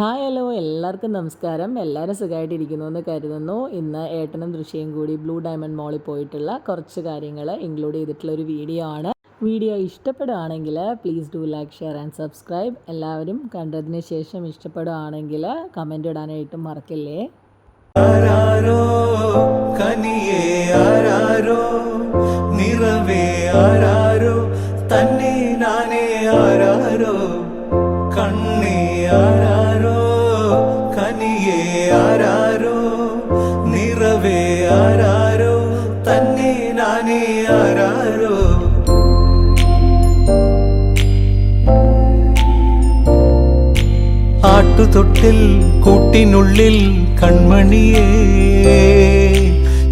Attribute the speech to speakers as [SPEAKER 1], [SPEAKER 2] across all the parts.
[SPEAKER 1] Hi hello. എല്ലാവർക്കും നമസ്കാരം. എല്ലാവരും സുഖമായിട്ടിരിക്കുന്നു എന്ന് കരുതുന്നു. ഇന്ന് ഏട്ടനും ദൃശ്യയും കൂടി ബ്ലൂ ഡയമണ്ട് മോളിൽ പോയിട്ടുള്ള കുറച്ച് കാര്യങ്ങൾ ഇൻക്ലൂഡ് ചെയ്തിട്ടുള്ള ഒരു വീഡിയോ ആണ്. വീഡിയോ ഇഷ്ടപ്പെടുകയാണെങ്കിൽ please do like share and subscribe. എല്ലാവരും കണ്ടതിന് ശേഷം ഇഷ്ടപ്പെടുകയാണെങ്കിൽ കമന്റ് ഇടാനായിട്ടും മറക്കില്ലേ.
[SPEAKER 2] ആരാരോ തന്നെ നാനേ ആരാരോ കണ്ണേ ആരാരോ? നിറവേ ആരാരോ? തന്നെ നാനേ ആരാരോ? ആട്ടുതൊട്ടിൽ കൂട്ടിനുള്ളിൽ കൺമണിയേ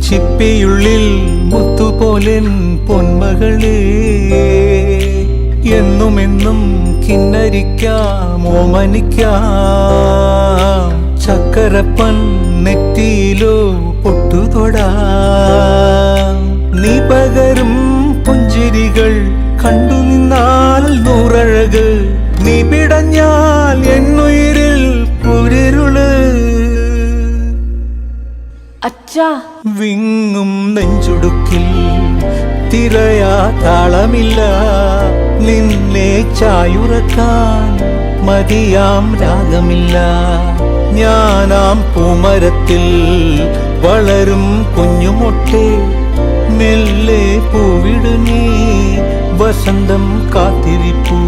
[SPEAKER 2] ചിപ്പിയുള്ളിൽ മുത്തുപോലൻ പൊന്മകളേ. എന്നുമെന്നും കിന്നരിക്കാം ഓമനിക്കാം. ചക്കരപ്പൻ നെറ്റിയിലോ പൊട്ടുതൊടാ. നീ പകരും പുഞ്ചിരികൾ കണ്ടു നിന്നാൽ നൂറഴക്. നീ പിടഞ്ഞാൽ പുരിരുൾ.
[SPEAKER 1] അച്ഛാ.
[SPEAKER 2] വിങ്ങും നെഞ്ചുടുക്കിൽ തിരയാ താളമില്ല. നിന്നെ ചായുറക്കാൻ മതിയാം രാഗമില്ല. ഞാനാം പൂമരത്തിൽ വളരും കുഞ്ഞുമൊട്ടെ മെല്ലെ പൂവിടു നീ വസന്തം കാത്തിരിപ്പൂ.